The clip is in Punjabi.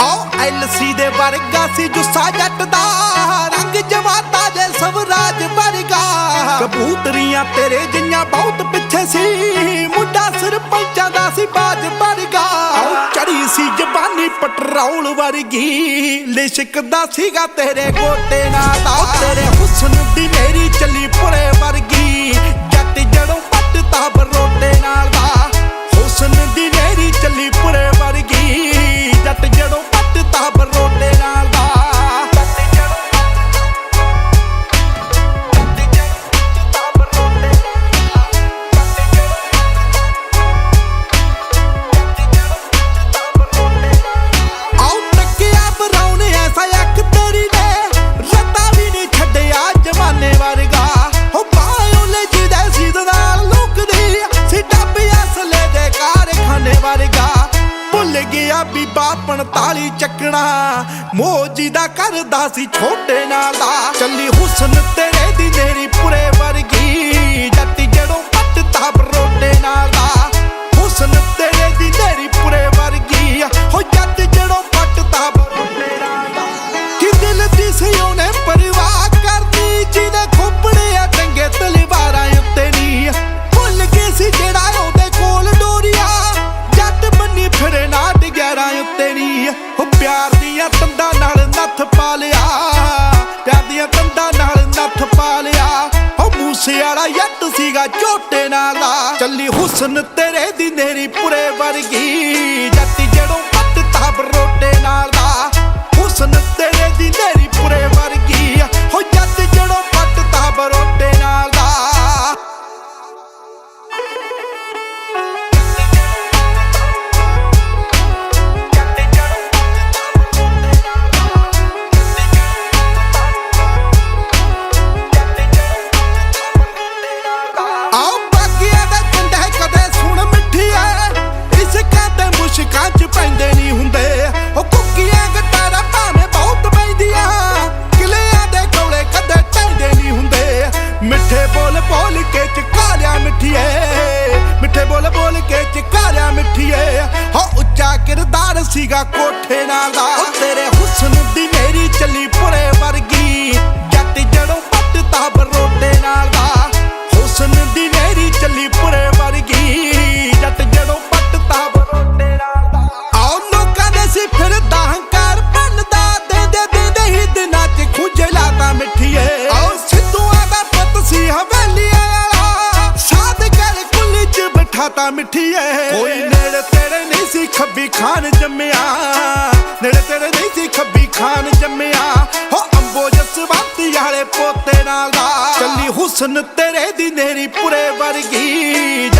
ਆਓ ਐਲਸੀ ਦੇ ਵਰਗਾ ਸੀ ਜੁੱਸਾ ਜੱਟ ਦਾ, ਰੰਗ ਜਵਾਤਾ ਜੇ ਸਵਰਾਜ ਵਰਗਾ। ਕਬੂਤਰੀਆਂ ਤੇਰੇ ਜਿੰਨਾ ਬਹੁਤ ਪਿੱਛੇ ਸੀ, ਮੁੰਡਾ ਸਰਪੰਚਾਂ ਦਾ ਸੀ ਬਾਜ ਵਰਗਾ। ਆਓ ਚੜੀ ਸੀ ਜਬਾਨੀ ਪਟਰੌਲ ਵਰਗੀ ਲਿਸ਼ਕਦਾ ਸੀਗਾ ਤੇਰੇ ਗੋਟੇ ਨਾਲ। ਦਾ ਤੇਰੇ ਹੁਸਨ ਦੀ ਮੇਰੀ ਚੱਲੀ ਪੁਰੇ ਗਿਆ ਬੀਬਾ 45 ਚੱਕਣਾ। ਮੋਜੀ ਦਾ ਕਰਦਾ ਸੀ ਛੋਟੇ ਨਾਲ ਦਾ। ਚੱਲੀ ਹੁਸਨ ਤੇਰੇ ਦੀ ਨੇਰੀ ਪੁਰੇ ਵਰਗੀ ਝੋਟੇ ਨਾਲ ਦਾ ਚੱਲੀ ਹੁਸਨ ਤੇਰੇ ਦੀ ਨੇਰੀ ਪੁਰੇ ਵਰਗੀ। ਜੱਟ ਜੜੋਂ ਸੀਗਾ ਕੋਠੇ ਨਾਲ ਦਾ। ਉਹ ਤੇਰੇ ਹੁਸਨ ਦੀ ਮੇਰੀ ਚੱਲੀ ਪੁਰੇ ਵਰਗੀ। ਜੱਟ ਜੜੋਂ ਪੱਟ ਤਾ ਬਰੋਟੇ ਨਾਲ ਦਾ। ਹੁਸਨ ਦੀ ਮੇਰੀ ਚੱਲੀ ਪੁਰੇ ਵਰਗੀ। ਜੱਟ ਜੜੋਂ ਪੱਟ ਤਾ ਬਰੋਟੇ ਨਾਲ ਦਾ। ਆਓ ਲੋਕਾਂ ਦੇ ਸੀ ਫਿਰਦਾ ਹੰਕਾਰ ਪੰਨਦਾ ਦੇ ਦੇ ਹੀ ਦਿਨਾਂ ਚ ਖੁਜਲਾ ਤਾਂ ਮਿੱਠੀਏ। ਆਓ ਸਿੱਧੂਆਂ ਦਾ ਪੁੱਤ ਸੀ ਹਵੇਲੀਆਂ ਵਾਲਾ। ਸਾਧ ਗਲ ਕੁੱਲੀ ਚ ਬਿਠਾ ਤਾਂ ਮਿੱਠੀਏ। ਕੋਈ ਖੱਬੀ ਖਾਨ ਜੰਮਿਆ। ਨੇੜੇ ਤੇਰੇ ਨਹੀਂ ਸੀ ਖੱਬੀ ਖਾਨ ਜੰਮਿਆ। ਹੋ ਅੰਬੋ ਜਸਵੰਤੀ ਵਾਲੇ ਪੋਤੇ ਨਾਲ ਦਾ। ਚੱਲੀ ਹੁਸਨ ਤੇਰੇ ਦੀ ਨੇਰੀ ਪੁਰੇ ਵਰਗੀ।